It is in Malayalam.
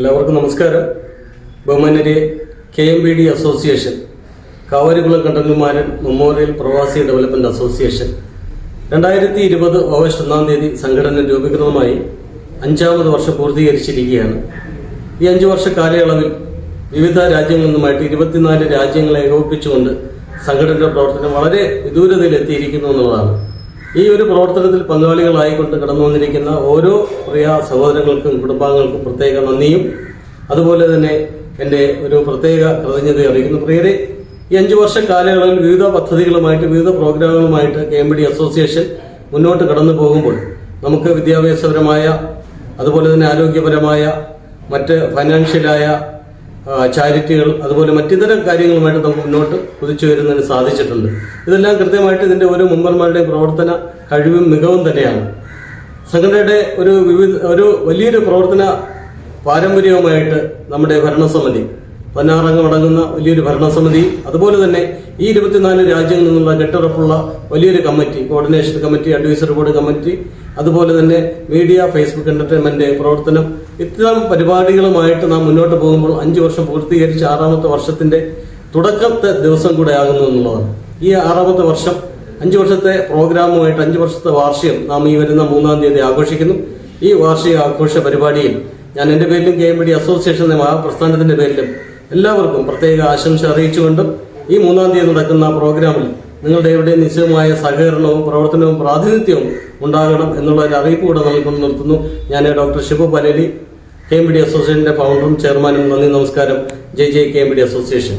എല്ലാവർക്കും നമസ്കാരം. ബഹുമാനരെ K M B D association Kavarikulam Kandanmaran memorial പ്രവാസി ഡെവലപ്മെന്റ് അസോസിയേഷൻ രണ്ടായിരത്തി ഇരുപത് ഓഗസ്റ്റ് ഒന്നാം തീയതി സംഘടന രൂപീകൃതമായി അഞ്ചാമത് വർഷം പൂർത്തീകരിച്ചിരിക്കുകയാണ്. ഈ അഞ്ചു വർഷ കാലയളവിൽ വിവിധ രാജ്യങ്ങളിൽ നിന്നുമായിട്ട് ഇരുപത്തിനാല് രാജ്യങ്ങളെ ഏകോപിപ്പിച്ചുകൊണ്ട് സംഘടനയുടെ പ്രവർത്തനം വളരെ വിദൂരതയിൽ എത്തിയിരിക്കുന്നു എന്നുള്ളതാണ്. ഈ ഒരു പ്രവർത്തനത്തിൽ പങ്കാളികളായിക്കൊണ്ട് കടന്നു വന്നിരിക്കുന്ന ഓരോ പ്രിയ സഹോദരങ്ങൾക്കും കുടുംബാംഗങ്ങൾക്കും പ്രത്യേക നന്ദിയും. അതുപോലെ തന്നെ എന്റെ ഒരു പ്രത്യേക കൃതജ്ഞത അറിയിക്കുന്നു. പ്രിയരെ ഈ അഞ്ചു വർഷ കാലയളവിൽ വിവിധ പദ്ധതികളുമായിട്ട് വിവിധ പ്രോഗ്രാമുകളുമായിട്ട് കെ എം ഡി അസോസിയേഷൻ മുന്നോട്ട് കടന്നു പോകുമ്പോൾ നമുക്ക് വിദ്യാഭ്യാസപരമായ അതുപോലെ തന്നെ ആരോഗ്യപരമായ മറ്റ് ഫൈനാൻഷ്യലായ ചാരിറ്റികൾ അതുപോലെ മറ്റിതര കാര്യങ്ങളുമായിട്ട് നമുക്ക് മുന്നോട്ട് കുതിച്ചു വരുന്നതിന് സാധിച്ചിട്ടുണ്ട്. ഇതെല്ലാം കൃത്യമായിട്ട് ഇതിന്റെ ഓരോ മെമ്പർമാരുടെയും പ്രവർത്തന കഴിവും മികവും തന്നെയാണ്. സംഘടനയുടെ ഒരു വിവിധ ഒരു വലിയൊരു പ്രവർത്തന പാരമ്പര്യവുമായിട്ട് നമ്മുടെ ഭരണസമിതി പതിനാറംഗം അടങ്ങുന്ന വലിയൊരു ഭരണസമിതി അതുപോലെ തന്നെ ഈ ഇരുപത്തിനാല് രാജ്യങ്ങളിൽ നിന്നുള്ള കെട്ടുറപ്പുള്ള വലിയൊരു committee coordination committee advisory board committee അതുപോലെ തന്നെ മീഡിയ ഫേസ്ബുക്ക് എന്റർടൈൻമെന്റ് പ്രവർത്തനം ഇത്തരം പരിപാടികളുമായിട്ട് നാം മുന്നോട്ട് പോകുമ്പോൾ അഞ്ചു വർഷം പൂർത്തീകരിച്ച് ആറാമത്തെ വർഷത്തിന്റെ തുടക്കത്തെ ദിവസം കൂടെ ആകുന്നു എന്നുള്ളതാണ്. ഈ ആറാമത്തെ വർഷം അഞ്ചു വർഷത്തെ പ്രോഗ്രാമുമായിട്ട് അഞ്ചു വർഷത്തെ വാർഷികം നാം ഈ വരുന്ന മൂന്നാം തീയതി ആഘോഷിക്കുന്നു. ഈ വാർഷിക ആഘോഷ പരിപാടിയിൽ ഞാൻ എന്റെ പേരിലും K M B D association മഹാപ്രസ്ഥാനത്തിന്റെ പേരിലും എല്ലാവർക്കും പ്രത്യേക ആശംസ അറിയിച്ചുകൊണ്ടും ഈ മൂന്നാം തീയതി നടക്കുന്ന പ്രോഗ്രാമിൽ നിങ്ങളുടെ ഇവിടെ നിശ്ചയമായ സഹകരണവും പ്രവർത്തനവും പ്രാതിനിധ്യവും ഉണ്ടാകണം എന്നുള്ള ഒരു അറിയിപ്പ് കൂടെ നൽകുന്നു നിർത്തുന്നു. ഞാൻ doctor Shiva Paleri K M B D അസോസിയേഷന്റെ ഫൗണ്ടറും ചെയർമാനും നന്ദി നമസ്കാരം. ജയ് ജയ് K M B D association.